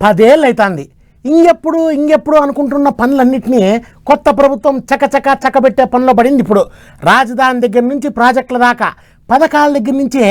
పదేళ్ళు అవుతుంది ఇంకెప్పుడు ఇంకెప్పుడు అనుకుంటున్న పనులన్నింటినీ కొత్త ప్రభుత్వం చకచక చకబెట్టే పనిలో పడింది ఇప్పుడు. రాజధాని దగ్గర నుంచి ప్రాజెక్టుల దాకా పథకాల దగ్గర నుంచి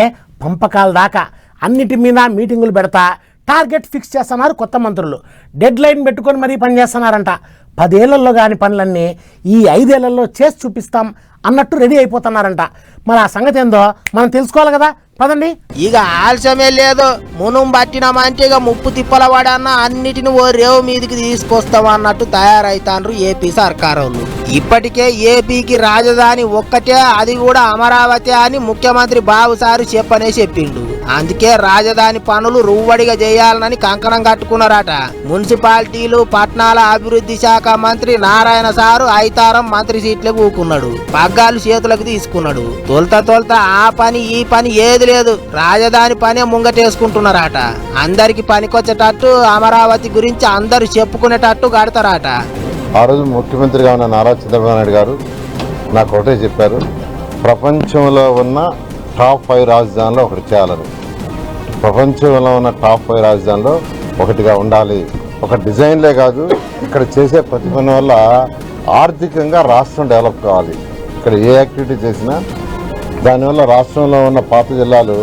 పంపకాల దాకా అన్నిటి మీద మీటింగులు పెడతా టార్గెట్ ఫిక్స్ చేస్తున్నారు కొత్త మంత్రులు. డెడ్ లైన్ పెట్టుకొని మరీ పనిచేస్తున్నారంట పదేళ్ళలో కాని పనులన్నీ ఈ ఐదేళ్ళలో చేసి చూపిస్తాం అన్నట్టు రెడీ అయిపోతున్నారంట. మరి ఆ సంగతి ఏందో మనం తెలుసుకోవాలి కదా? పదండి. ఇక ఆలస్యమే లేదు. మునుం పట్టినామంటే ఇక ముప్పు తిప్పలవాడన్న అన్నిటిని ఓ రేవు మీదికి తీసుకొస్తాం అన్నట్టు తయారైతాండ్రు ఏపీ సర్కారోళ్ళు. ఇప్పటికే ఏపీకి రాజధాని ఒక్కటే అది కూడా అమరావతి అని ముఖ్యమంత్రి బాబు సారు చెప్పనే చెప్పిండు. అందుకే రాజధాని పనులు రువ్వడిగా చేయాలని కంకణం కట్టుకున్నారట. మున్సిపాలిటీలు పట్టణాల అభివృద్ధి శాఖ మంత్రి నారాయణ సారు ఐతారం మంత్రి సీట్లకు ఊకున్నాడు. పగ్గాలు చేతులకు తీసుకున్నాడు. తొలత తొలత ఆ పని ఈ పని ఏది లేదు. రాజధాని పనే ముంగటేసుకుంటున్నారట. అందరికి పనికొచ్చేటట్టు అమరావతి గురించి అందరూ చెప్పుకునేటట్టు కడతారట. ఆ రోజు ముఖ్యమంత్రిగా ఉన్న నారా చంద్రబాబు నాయుడు గారు నాకు ఒకటే చెప్పారు. ప్రపంచంలో ఉన్న టాప్ ఫైవ్ రాజధానిలో ఒకటి చేయాలని. ప్రపంచంలో ఉన్న టాప్ ఫైవ్ రాజధానిలో ఒకటిగా ఉండాలి. ఒక డిజైన్లే కాదు ఇక్కడ చేసే ప్రతి పని వల్ల ఆర్థికంగా రాష్ట్రం డెవలప్ కావాలి. ఇక్కడ ఏ యాక్టివిటీ చేసినా దానివల్ల రాష్ట్రంలో ఉన్న పాత జిల్లాలు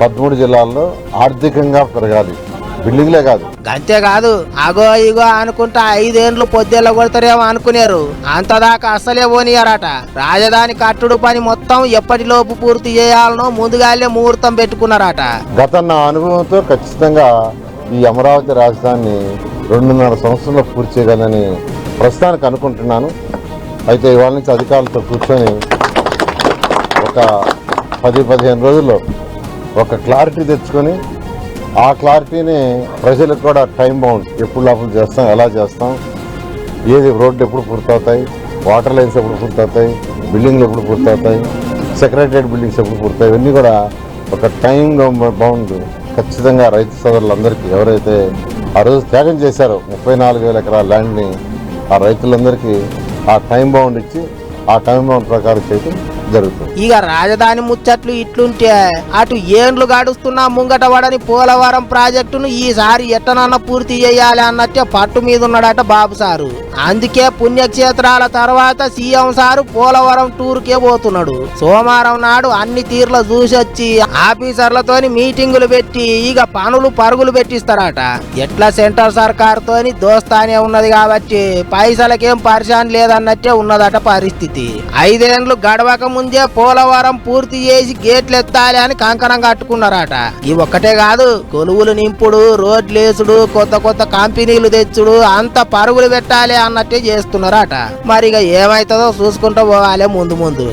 పదమూడు జిల్లాల్లో ఆర్థికంగా పెరగాలి. బిల్డింగ్లే కాదు. అంతేకాదు అగో ఇగో అనుకుంటా ఐదేండ్లు పొద్దెల్ల కొడతారేమో అనుకునేరు. అంతదాకా అస్సలే పోనీయరట. రాజధాని కట్టుడు పని మొత్తం ఎప్పటిలోపు పూర్తి చేయాలనో ముందుగానే ముహూర్తం పెట్టుకున్నారట. గత నా అనుభవంతో ఖచ్చితంగా ఈ అమరావతి రాజధానిని రెండున్నర సంవత్సరంలో పూర్తి చేయగలని ప్రస్తుతానికి అనుకుంటున్నాను. అయితే ఇవాళ నుంచి అధికారులతో కూర్చొని ఒక పది పదిహేను రోజుల్లో ఒక క్లారిటీ తెచ్చుకొని ఆ క్లారిటీని ప్రజలకు కూడా టైం బౌండ్ ఎప్పుడు లోపల చేస్తాం ఎలా చేస్తాం ఏది రోడ్లు ఎప్పుడు పూర్తవుతాయి వాటర్ లైన్స్ ఎప్పుడు పూర్తవుతాయి బిల్డింగ్లు ఎప్పుడు పూర్తవుతాయి సెక్రటరియట్ బిల్డింగ్స్ ఎప్పుడు పూర్తవుతాయి ఇవన్నీ కూడా ఒక టైం బౌండ్ ఖచ్చితంగా రైతు సోదరులందరికీ ఎవరైతే ఆ రోజు త్యాగం చేశారు. ముప్పై నాలుగు వేల ఎకరాల ల్యాండ్ని ఆ రైతులందరికీ ఆ టైం బౌండ్ ఇచ్చి ఆ టైం బౌండ్ ప్రకారం చేయడం జరుగుతుంది. ఇక రాజధాని ముచ్చట్లు ఇట్లుంటే అటు ఏండ్లు గడుస్తున్నా ముంగట పడని పోలవరం ప్రాజెక్టును ఈసారి ఎట్టనన్న పూర్తి చేయాలి అన్నట్టే పట్టు మీద ఉన్నాడట బాబు సారు. అందుకే పుణ్యక్షేత్రాల తర్వాత సీఎం సారు పోలవరం టూర్ కే పోతున్నాడు. సోమవారం నాడు అన్ని తీర్ల చూసొచ్చి ఆఫీసర్లతోని మీటింగులు పెట్టి ఇక పనులు పరుగులు పెట్టిస్తారట. ఎట్లా సెంటర్ సర్కార్ తోని దోస్తానే ఉన్నది కాబట్టి పైసలకేం పరిశాన్ లేదన్నట్టే ఉన్నదట పరిస్థితి. ఐదేండ్లు గడవక ముందు ముందే పోలవరం పూర్తి చేసి గేట్లు ఎత్తాలి అని కంకణం కట్టుకున్నారట. ఈ ఒక్కటే కాదు కొలువులు నింపుడు రోడ్లేసుడు కొత్త కొత్త కంపెనీలు తెచ్చుడు అంత పరుగులు పెట్టాలి అన్నట్టే చేస్తున్నారట. మరి ఇక ఏమైతుందో చూసుకుంటూ పోవాలి ముందు ముందు.